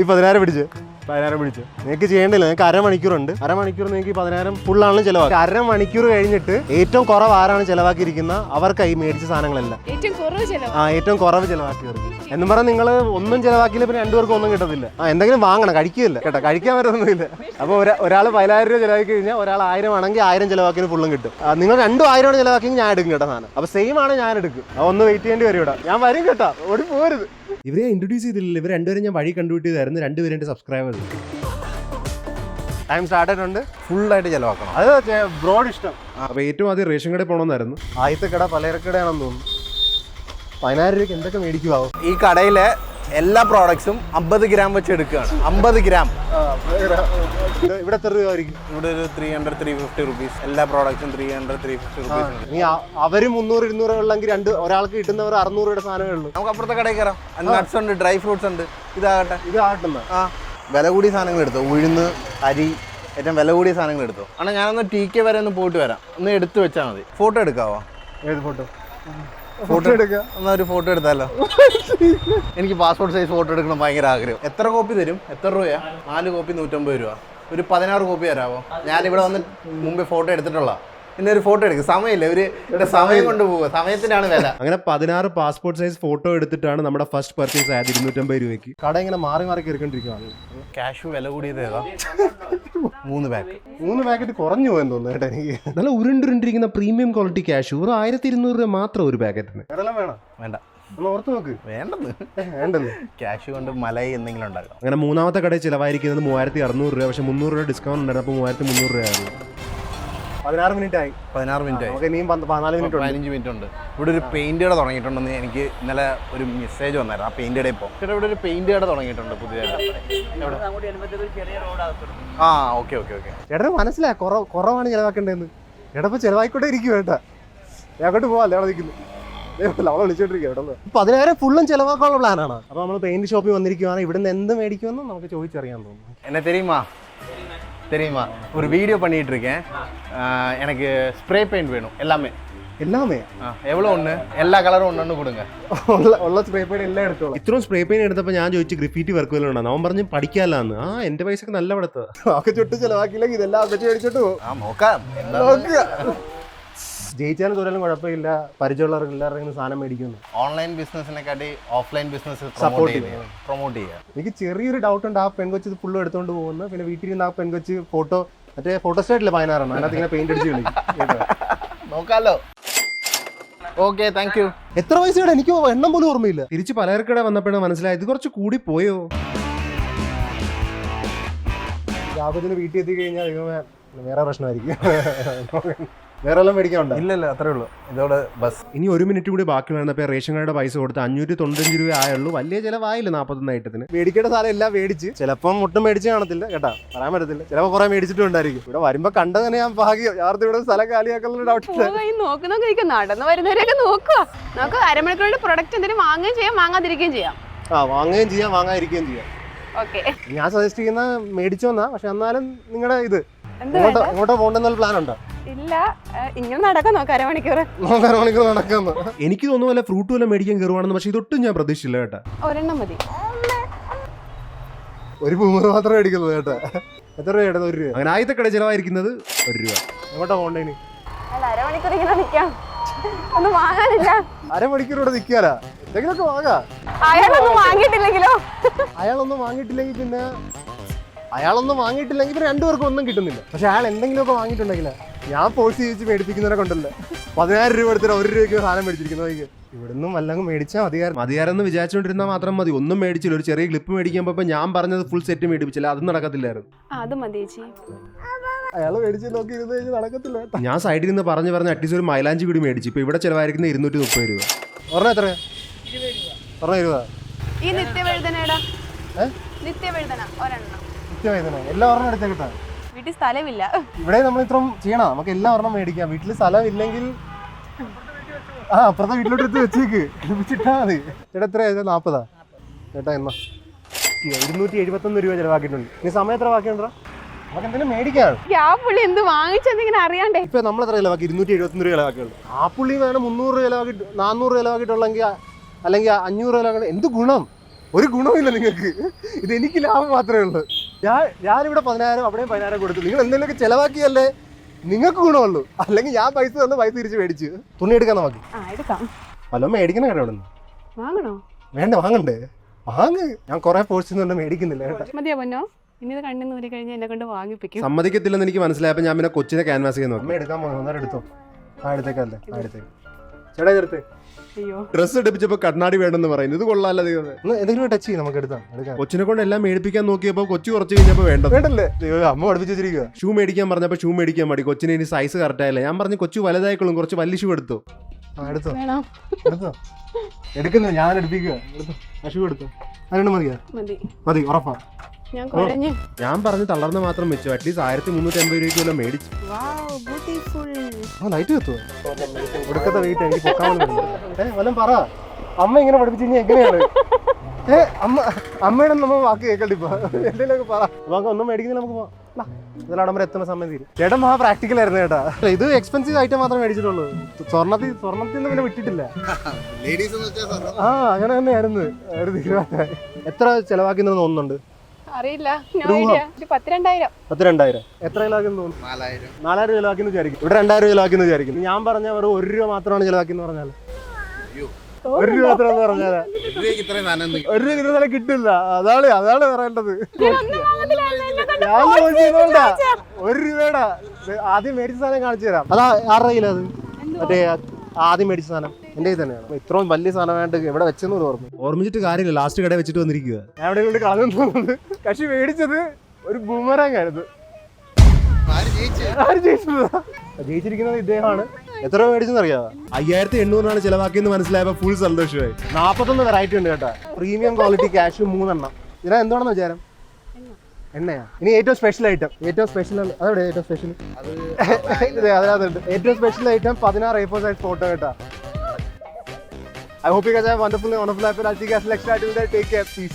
ഈ പതിനായിരം പിടിച്ച്. പതിനായിരം പിടിച്ച്. നിങ്ങൾക്ക് ചെയ്യേണ്ടില്ല നിങ്ങൾക്ക് അരമണിക്കൂറുണ്ട്. അരമണിക്കൂർ നിങ്ങൾക്ക് ഈ പതിനായിരം ഫുള്ളാണ് ചിലവാക്കുക അരമണിക്കൂർ കഴിഞ്ഞിട്ട് ഏറ്റവും കുറവ് ആരാണ് ചിലവാക്കിയിരിക്കുന്ന? അവർക്കായി മേടിച്ച സാധനങ്ങളെല്ലാം. ഏറ്റവും കുറവ് ചെലവ്. ആ ഏറ്റവും കുറവ് ചിലവാക്കിയവർക്ക്. എന്നും പറഞ്ഞാൽ നിങ്ങൾ ഒന്നും ചിലവാക്കിയില്ല പിന്നെ രണ്ടുപേർക്കും ഒന്നും കിട്ടത്തില്ല. ആ എന്തെങ്കിലും വാങ്ങണം കഴിക്കില്ല കേട്ടോ കഴിക്കാൻ പറ്റൊന്നുമില്ല അപ്പോൾ ഒരാൾ പതിനായിരം രൂപ ചിലവാക്കി കഴിഞ്ഞാൽ ഒരാൾ ആയിരം ആണെങ്കിൽ ആയിരം ചിലവാക്കിന് ഫുള്ളും കിട്ടും. നിങ്ങൾ രണ്ടും ആയിരം ചിലവാക്കി ഞാൻ എടുക്കും കേട്ടോ സാധനം. അപ്പോൾ സെയിം ആണ് ഞാൻ എടുക്കും. ഒന്ന് വെയിറ്റ് ചെയ്യേണ്ടി വരും ഇവിടെ. ഞാൻ വരും കേട്ടോ. ഓടി പോരുത്. ഇവരെ ഇൻട്രൊഡ്യൂസ് ചെയ്തില്ല ഇവർ രണ്ടുപേരും ഞാൻ വഴി കണ്ടുപിട്ടിയതായിരുന്നു രണ്ടുപേരും എന്റെ സബ്സ്ക്രൈബേഴ്സ് ടൈം സ്റ്റാർട്ട് ആയിട്ടുണ്ട്. ഫുള്ളായിട്ട് ചിലവാക്കണം. അത് ബ്രോഡ് ഇഷ്ടം. അപ്പോൾ ഏറ്റവും ആദ്യം റേഷൻ കടയിൽ പോകണമെന്നായിരുന്നു ആദ്യത്തെ കട പലചരക്കടയാണെന്ന് തോന്നുന്നു. പതിനായിരം രൂപയ്ക്ക് എന്തൊക്കെ മേടിക്കുവാവും ഈ കടയിലെ എല്ലാ പ്രോഡക്ട്സും അമ്പത് ഗ്രാം വെച്ച് എടുക്കുകയാണ്. അമ്പത് ഗ്രാം ഇവിടെ എത്ര രൂപ ആയിരിക്കും? ഇവിടെ ഒരു three hundred three fifty rupees എല്ലാ പ്രോഡക്ട്സും three hundred three fifty rupees നീ അവർ മുന്നൂറ് ഇരുന്നൂറ് ഉള്ളെങ്കിൽ രണ്ട് ഒരാൾക്ക് കിട്ടുന്നവർ അറുന്നൂറ് രൂപയുടെ സാധനങ്ങളുള്ളൂ നമുക്ക് അപ്പുറത്തെ കടയിൽ കയറാം നട്ട്സ് ഉണ്ട് ഡ്രൈ ഫ്രൂട്ട്സ് ഉണ്ട്. ഇതാകട്ടെ. ഇത് ആട്ടുന്ന ആ. വില കൂടിയ സാധനങ്ങൾ എടുത്തോ? ഉഴുന്ന് അരി ഏറ്റവും വില കൂടിയ സാധനങ്ങൾ എടുത്തോ? ആണെങ്കിൽ ഞാനൊന്ന് ടി കെ വരെ ഒന്ന് പോയിട്ട് വരാം. ഒന്ന് എടുത്തു വെച്ചാൽ മതി. ഫോട്ടോ എടുക്കാവോ? ഏത് ഫോട്ടോ ഫോട്ടോ എടുക്കുക എന്നാ ഒരു ഫോട്ടോ എടുത്താലോ? എനിക്ക് പാസ്പോർട്ട് സൈസ് ഫോട്ടോ എടുക്കണം ഭയങ്കര ആഗ്രഹം. എത്ര കോപ്പി തരും? എത്ര രൂപയാ? നാല് കോപ്പി നൂറ്റമ്പത് രൂപ. ഒരു പതിനാറ് കോപ്പി തരാമോ ഞാനിവിടെ വന്ന് മുമ്പേ ഫോട്ടോ എടുത്തിട്ടുള്ള പിന്നെ ഒരു ഫോട്ടോ എടുക്കും. സമയമില്ല. ഒരു ഇവിടെ സമയം കൊണ്ട് പോകുക സമയത്തിനാണ് വില. അങ്ങനെ പതിനാറ് പാസ്പോർട്ട് സൈസ് ഫോട്ടോ എടുത്തിട്ടാണ് നമ്മുടെ ഫസ്റ്റ് പർച്ചേസ് ആയത് ഇരുന്നൂറ്റമ്പത് രൂപയ്ക്ക്. കട ഇങ്ങനെ മാറി മാറി കയറിക്കൊണ്ടിരിക്കുകയാണ് ക്യാഷ് വില കൂടിയത് ഏതാ മൂന്ന് ബാഗ് മൂന്ന് പാക്കറ്റ് കുറഞ്ഞു പോയെന്ന് തോന്നുന്നു കേട്ടോ എനിക്ക്. നല്ല ഉരുണ്ടുരുണ്ടിരിക്കുന്ന പ്രീമിയം ക്വാളിറ്റി ക്യാഷ് ഒരു ആയിരത്തി ഇരുന്നൂറ് രൂപ മാത്രം ഒരു പാക്കറ്റിന് വേണം. വേണ്ട. ഒന്ന് ഓർത്ത് നോക്ക്. വേണ്ടെന്ന്. ക്യാഷ് കൊണ്ട് മലയി എന്തെങ്കിലും ഉണ്ടാക്കാം. അങ്ങനെ മൂന്നാമത്തെ കടയിൽ ചിലവായിരിക്കുന്നത് മൂവായിരത്തി അറുന്നൂറ് രൂപ. പക്ഷെ മുന്നൂറ് രൂപ ഡിസ്കൗണ്ട് ഉണ്ടായിരുന്നു. അപ്പോൾ മൂവായിരത്തി മുന്നൂറ് രൂപയായിരുന്നു പതിനാറ് മിനിറ്റ് ആയി പതിനാറ് മിനിറ്റ് ആയി ഇനിയും പതിനാല് മിനിറ്റ് പതിനഞ്ച് മിനിറ്റ് ഉണ്ട് ഇവിടെ ഒരു പെയിന്റ് കട തുടങ്ങിയിട്ടുണ്ടെന്ന് എനിക്ക് ഇന്നലെ ഒരു മെസ്സേജ് വന്നായിരുന്നു. ആ പെയിന്റ് കടയിൽ ഇവിടെ ഒരു പെയിന്റ് കട തുടങ്ങിയിട്ടുണ്ട് പുതിയതായിട്ട്. ആ ഓക്കെ ഓക്കെ ഓക്കെ. ചേട്ടന് മനസ്സിലായി? കുറവാണ് ചിലവാക്കേണ്ടതെന്ന്. ചേട്ടപ്പോൾ ചിലവായിക്കോട്ടെ ഇരിക്കും ചേട്ടാ. ഞങ്ങോട്ട് പോവാല്ലേ അവിടെ നിൽക്കുന്നു? അവളെ ഫുള്ളും ചെലവാക്കാനുള്ള പ്ലാനാണ് അപ്പൊ നമ്മൾ പെയിന്റ് ഷോപ്പിൽ വന്നിരിക്കുവാണെങ്കിൽ ഇവിടുന്ന് എന്ത് മേടിക്കുമെന്ന് നമുക്ക് ചോദിച്ചറിയാൻ തോന്നുന്നു. എന്നെ തരീമാ தெரியுமா ஒரு வீடியோ பண்ணிட்டு இருக்கேன் ஆஹ் எனக்கு ஸ்ப்ரே பெயிண்ட் வேணும் எல்லாமே എല്ലാമേ ஆ, எவ்வளோ ஒன்று எல்லா கலரும் ஒன்று ஒன்று கொடுங்க ഉള്ള ഉള്ള സ്പ്രേ പെയിൻ എല്ലാം എടുത്തോളാം ഇത്രയും സ്പ്രേ പെയിൻ എടുത്തപ്പോൾ ഞാൻ ചോദിച്ചു ഗ്രിഫിറ്റി വർക്ക് വല്ലതും ഉണ്ടോ അവൻ പറഞ്ഞ് പഠിക്കാല്ലാന്ന് ആ എൻ്റെ പൈസക്ക് നല്ല പടത്ത് ഒക്കെ ചുട്ട് ചിലവാക്കിയില്ലെങ്കിൽ ഇതെല്ലാം ഒക്കെ മേടിച്ചോട്ട് പോകും ஆ നോക്കാം എന്താ ജയിച്ചാലും തോരാലും കുഴപ്പമില്ല. പരിചയമുള്ളവർക്ക് എല്ലാവരും സാധനം മേടിക്കുന്നു. ഓൺലൈൻ ബിസിനസ്സിനെക്കാട്ടി ഓഫ്ലൈൻ ബിസിനസ് സപ്പോർട്ട് ചെയ്യുക. പ്രൊമോട്ട് ചെയ്യുക. എനിക്ക് ചെറിയൊരു ഡൗട്ട് ഉണ്ട്. ആ പെൺകൊച്ച് ഇത് ഫുള്ളും എടുത്തുകൊണ്ട് പോകുന്നു. പിന്നെ നിന്ന് ആ പെൺകൊച്ച് ഫോട്ടോ മറ്റേ ഫോട്ടോ സ്റ്റേറ്റിലെ പതിനാറാണ് അതിനകത്ത് ഇങ്ങനെ പെയിന്റ് അടിച്ച് വിളിക്കും. നോക്കാലോ. ഓക്കെ താങ്ക് യു എത്ര പൈസയുടെ എനിക്ക് എണ്ണം പോലും ഓർമ്മയില്ല. തിരിച്ച് പലചരക്കട വന്നപ്പോഴാണ് മനസ്സിലായത്. ഇത് കുറച്ച് കൂടി പോയോ രാഹുലിന് വീട്ടിൽ എത്തി കഴിഞ്ഞാൽ ദൈവമേ, വേറെ പ്രശ്നമായിരിക്കും. വേറെ എല്ലാം മേടിക്കാനുണ്ടോ? ഇല്ല ഇല്ല അത്രേ ഉള്ളൂ. ഇതോടെ ബസ്. ഇനി ഒരു മിനിറ്റ് കൂടി ബാക്കി വേണ്ടപ്പോൾ റേഷൻ കാർഡ് പൈസ കൊടുത്ത് അഞ്ഞൂറ്റി തൊണ്ണൂറ്റഞ്ച് രൂപ ആയുള്ളൂ. വലിയ ചിലവായില്ല നാൽപ്പത്തൊന്ന് ഐറ്റത്തിന് മേടിക്കേണ്ട സാധനം എല്ലാം മേടിച്ച് ചിലപ്പം ഒട്ടും മേടിച്ച് കാണത്തില്ല കേട്ടാ? പറയാൻ പറ്റത്തില്ല. ചിലപ്പോൾ കുറെ മേടിച്ചിട്ടും ഉണ്ടായിരിക്കും ഇവിടെ വരുമ്പോൾ കണ്ടത് തന്നെ ഞാൻ ഭാഗ്യം. യാർത്ത് ഇവിടെ സ്ഥലം കാലിയാക്കാനുള്ള ഡൗട്ട് നടന്നു വരുന്നവരെയൊക്കെ നോക്കുക. നമുക്ക് അരമണിക്കൂറിന്റെ പ്രൊഡക്റ്റ് എന്തെങ്കിലും വാങ്ങുകയും ചെയ്യാം വാങ്ങാതിരിക്കുകയും ചെയ്യാം. ആ വാങ്ങുകയും ചെയ്യാം വാങ്ങാതിരിക്കുകയും ചെയ്യാം. ഓക്കെ. ഞാൻ സജസ്റ്റ് ചെയ്യുന്ന മേടിച്ചോന്നാ പക്ഷെ എന്നാലും നിങ്ങളുടെ ഇത്. ഇങ്ങോട്ട് പോകണ്ടെന്നുള്ള പ്ലാൻ ഉണ്ടോ? ഇല്ല. ഇങ്ങനെ നടക്കാൻ നോക്കാം അരമണിക്കൂർ. നോക്കാൻ മണിക്കൂർ നടക്കുന്നു. എനിക്ക് തോന്നുന്നു വല്ല ഫ്രൂട്ട് വല്ല മേടിക്കാൻ കയറുവാണെന്ന് പക്ഷെ ഇതൊട്ടും ഞാൻ പ്രതീക്ഷിച്ചില്ല കേട്ടാ. ഒരെണ്ണം മതി. ഒരു ബൂമർ മാത്രമേ അടിക്കുന്നത് കേട്ടാ. എത്ര രൂപ ഒരു രൂപ അങ്ങനെ ആദ്യത്തെ കട ചിലവായിരിക്കുന്നത് ഒരു രൂപ. എങ്ങോട്ടാ പോകണ്ടേന് അല്ല അരമണിക്കൂർ ഇങ്ങനെ നിൽക്കാം ഒന്നും വാങ്ങാനില്ല. അരമണിക്കൂർ ഇവിടെ നിൽക്കാലാ എന്തെങ്കിലുമൊക്കെ വാങ്ങാ. അയാളൊന്നും വാങ്ങിയിട്ടില്ലെങ്കിലോ? അയാളൊന്നും വാങ്ങിയിട്ടില്ലെങ്കിൽ പിന്നെ അയാളൊന്നും വാങ്ങിയിട്ടില്ലെങ്കിൽ ഇവർ രണ്ടുപേർക്കും ഒന്നും കിട്ടുന്നില്ല. പക്ഷെ അയാൾ എന്തെങ്കിലുമൊക്കെ വാങ്ങിയിട്ടുണ്ടെങ്കിൽ ഞാൻ ഫോഴ്സ് ചെയ്യിച്ച് മേടിപ്പിക്കുന്നവരെ കൊണ്ടല്ല പതിനായിരം രൂപ എടുത്തിട്ട് ഒരു രൂപയ്ക്ക് സാധനം മേടിച്ചിരിക്കുന്നത് ഇവിടുന്ന് വല്ലങ്ങ് മേടിച്ചാൽ മതിയായിരുന്നു. മതിയാരം എന്ന് വിചാരിച്ചുകൊണ്ടിരുന്നാൽ മാത്രം മതി. ഒന്നും മേടിച്ചില്ല. ഒരു ചെറിയ ക്ലിപ്പ് മേടിക്കുമ്പോൾ ഞാൻ പറഞ്ഞത് ഫുൾ സെറ്റ് മേടിപ്പിച്ചില്ല. അതും നടക്കത്തില്ലായിരുന്നു. ആ, അത് മതി അയാൾ മേടിച്ച് നോക്കി ഇരുന്ന് കഴിഞ്ഞാൽ നടക്കത്തില്ല. ഞാൻ സൈഡിൽ നിന്ന് പറഞ്ഞു പറഞ്ഞ് അറ്റ്ലീസ്റ്റ് ഒരു മൈലാഞ്ചി കൂടി മേടിച്ചു. ഇപ്പൊ ഇവിടെ ചിലവായിരിക്കുന്ന ഇരുന്നൂറ്റി മുപ്പത് രൂപ. ഒരെണ്ണം എത്ര ഒരെണ്ണം ഇരുപതാ? ഈ നിത്യവേദന ഏ? നിത്യവഴുതന ഒരെണ്ണം. കൃത്യമായി എല്ലാം ഒരെണ്ണം എടുത്തേ കിട്ടാ വീട്ടിൽ സ്ഥലമില്ല. ഇവിടെ നമ്മൾ ഇത്രയും ചെയ്യണം. നമുക്ക് എല്ലാ ഒരെണ്ണം മേടിക്കാം. വീട്ടിൽ സ്ഥലമില്ലെങ്കിൽ ആ അപ്പുറത്തെ വീട്ടിലോട്ട് എടുത്ത് വെച്ചേക്ക്. എടുപ്പിച്ചിട്ടാ മതി. ചേട്ടാ എത്ര നാൽപ്പതാ ചേട്ടാ എന്നാ? ഇരുന്നൂറ്റി എഴുപത്തൊന്ന് രൂപ ചിലവാക്കിയിട്ടുണ്ട്. ഇനി സമയം എത്ര ബാക്കിയുണ്ടോ? നമുക്ക് എന്തെങ്കിലും മേടിക്കാം. ആ പുള്ളി എന്ത് വാങ്ങിച്ചെന്നിങ്ങനെ അറിയാണ്ടേ? ഇപ്പൊ നമ്മൾ എത്ര ചിലവാക്കി? ഇരുന്നൂറ്റി എഴുപത്തൊന്ന് രൂപ ചിലവാക്കിയുള്ളൂ. ആ പുള്ളി വേണം മുന്നൂറ് രൂപ ചിലവാക്കി നാനൂറ് രൂപ ചിലവാക്കിയിട്ടുള്ളെങ്കിൽ അല്ലെങ്കിൽ അഞ്ഞൂറ് രൂപ ചിലവാക്കി എന്ത് ഗുണം? ഒരു ഗുണമില്ല നിങ്ങൾക്ക്. ഇത് എനിക്ക് ലാഭം മാത്രമേ ഉള്ളൂ. ഞാൻ ഞാനിവിടെ പതിനായിരം അവിടെയും പതിനായിരം കൊടുത്തു. നിങ്ങൾ എന്തെങ്കിലുമൊക്കെ ചിലവാക്കിയല്ലേ? നിങ്ങൾക്ക് ഗുണമുള്ളൂ. അല്ലെങ്കിൽ ഞാൻ പൈസ തന്ന് പൈസ തിരിച്ച് മേടിച്ച് തുണി എടുക്കാൻ നമുക്ക് വല്ലതും മേടിക്കണം കേട്ടോ ഇവിടെ വാങ്ങണോ? വേണ്ട വാങ്ങണ്ടേ? വാങ്ങ്. ഞാൻ കുറെ പോസ്റ്റ് മേടിക്കുന്നില്ല കേട്ടോ. പൊന്നോ? ഇനി ഇത് കണ്ണിന്ന് ഊരി കഴിഞ്ഞാൽ എന്നെ കൊണ്ട് വാങ്ങിപ്പിക്കും. സമ്മതിക്കത്തില്ലെന്ന് എനിക്ക് മനസ്സിലായപ്പോൾ ഞാൻ പിന്നെ കൊച്ചിനെ ക്യാൻവാസ് ചെയ്യുന്നു നോക്കി. എടുക്കാൻ പോകുന്നു അടുത്തോ എടുത്തോ. ആ എടുത്തേക്കല്ലേ ആ എടുത്തേക്ക്. ചേട്ടാ അയ്യോ. ഡ്രസ്സ് എടുപ്പിച്ചപ്പോ കണ്ണാടി വേണമെന്ന് പറയുന്നു. ഇത് കൊള്ളാല്ല എന്തെങ്കിലും ടച്ച് ചെയ്യും നമുക്ക് എടുത്താൽ എടുക്കാം. കൊച്ചിനെ കൊണ്ട് എല്ലാം മേടിപ്പിക്കാൻ നോക്കിയപ്പോ കൊച്ചു കുറച്ച് കഴിഞ്ഞപ്പോ വേണ്ട വേണ്ടല്ലേ? അമ്മ പഠിപ്പിച്ച് വെച്ചിരിക്കുക ഷൂ മേടിക്കാൻ പറഞ്ഞപ്പോ ഷൂ മേടിക്കാൻ മതി കൊച്ചിന് ഇനി സൈസ് കറക്റ്റ് ആയില്ല. ഞാൻ പറഞ്ഞു കൊച്ചു വലുതായിക്കോളും കുറച്ച് വലിയ ഷൂ എടുത്തു. ആ എടുത്തോ. വേണം? എടുത്തോ. എടുക്കുന്നു? ഞാൻ എടുപ്പിക്കുക എടുത്തോ. ആ ഷൂ എടുത്തോ. അതിനോട് മതിയാ? മതി. മതി ഉറപ്പാ. ഞാൻ കുഴഞ്ഞു ഞാൻ പറഞ്ഞു തളർന്ന് മാത്രം വെച്ചു. അറ്റ്ലീസ്റ്റ് ആയിരത്തി മുന്നൂറ്റി അമ്പത് രൂപയ്ക്കുള്ള മേടിച്ചു. വാവ് ബ്യൂട്ടിഫുൾ ആ ലൈറ്റ് കത്തുവോ? ഒടുക്കത്തെ വെയിറ്റ് എനിക്ക് പൊക്കാൻ ഏ വല്ലതും പറ. അമ്മ ഇങ്ങനെ പഠിപ്പിച്ചു കഴിഞ്ഞാൽ എങ്ങനെയാണ്? ഏ അമ്മ അമ്മയുടെ നമ്മ വാക്ക് കേൾക്കണ്ട ഇപ്പൊ എന്തെങ്കിലുമൊക്കെ പറ. നമുക്ക് ഒന്നും മേടിക്കുന്നില്ല നമുക്ക് പോവാം. വാ. ഇതിലവിടെ വരെ എത്തുന്ന സമയം തീരും. ചേട്ടൻ മഹാ പ്രാക്ടിക്കൽ ആയിരുന്നു ചേട്ടാ ഇത് എക്സ്പെൻസീവ് ഐറ്റം മാത്രമേ മേടിച്ചിട്ടുള്ളൂ. സ്വർണത്തിൽ സ്വർണത്തിൽ നിന്ന് പിന്നെ വിട്ടിട്ടില്ല. എന്ന് വെച്ചാൽ ആ അങ്ങനെ തന്നെയായിരുന്നു. ഒരു തീരുമാനമായി. എത്ര ചെലവാക്കി തോന്നുന്നുണ്ട്? അറിയില്ല. ഞാൻ ഐഡിയ ഒരു പത്ത് രണ്ടായിരം പത്ത് രണ്ടായിരം എത്ര ചിലവാക്കുന്നു തോന്നുന്നു? നാലായിരം. നാലായിരം ചിലവാക്കിയെന്ന് വിചാരിക്കും. ഇവിടെ രണ്ടായിരം ചിലവാക്കിയെന്ന് വിചാരിക്കും. ഞാൻ പറഞ്ഞ വെറും ഒരു രൂപ മാത്രമാണ് ചിലവാക്കിയെന്ന് പറഞ്ഞാൽ അയ്യോ. ഒരു രൂപ മാത്രം പറഞ്ഞാൽ ഒരു രൂപ ഇത്ര കിട്ടില്ല. അതാണ് അതാണ് പറയേണ്ടത്. ഞാൻ ചോദിച്ചതുകൊണ്ടാ ഒരു രൂപയുടെ ആദ്യം മേടിച്ച സാധനം കാണിച്ചു തരാം. അതാ ആരുടെ കയ്യിലത് മറ്റേ ആദ്യം മേടിച്ച സാധനം. എന്റെ ഇത് തന്നെയാണ്. ഇത്രയും വലിയ സാധനം വേണ്ട എവിടെ വെച്ചെന്ന് ഓർമ്മ ഓർമ്മിച്ചിട്ട് കാര്യമില്ല. ലാസ്റ്റ് കടയിൽ വെച്ചിട്ട് വന്നിരിക്കുക ഞാൻ എവിടെ കൊണ്ട് കളഞ്ഞു തോന്നുന്നത് കക്ഷി മേടിച്ചത് ഒരു ബൂമറാങ് ആയിരുന്നു. ജയിച്ചിരിക്കുന്നത് ഇദ്ദേഹമാണ്. എത്ര രൂപ മേടിച്ചെന്ന് അറിയാം അയ്യായിരത്തി എണ്ണൂറിനാണ് ചിലവാക്കിയെന്ന് മനസ്സിലായപ്പോ ഫുൾ സന്തോഷമായി. നാപ്പത്തൊന്ന് വെറൈറ്റി ഉണ്ട് കേട്ടോ. പ്രീമിയം ക്വാളിറ്റി ക്യാഷ് മൂന്നെണ്ണം. ഇതിനാ എന്താണെന്ന് വിചാരം? എണ്ണയാ? ഇനി ഏറ്റവും സ്പെഷ്യൽ ഐറ്റം ഏറ്റവും സ്പെഷ്യൽ അതവിടെ ഏറ്റവും സ്പെഷ്യൽ അതിനകത്തുണ്ട്. ഏറ്റവും സ്പെഷ്യൽ ഐറ്റം പതിനാറ് എ ഫോർ സൈസ് ഫോട്ടോ കേട്ടോ. I hope you guys have wonderful wonderful happy think guys next time take care peace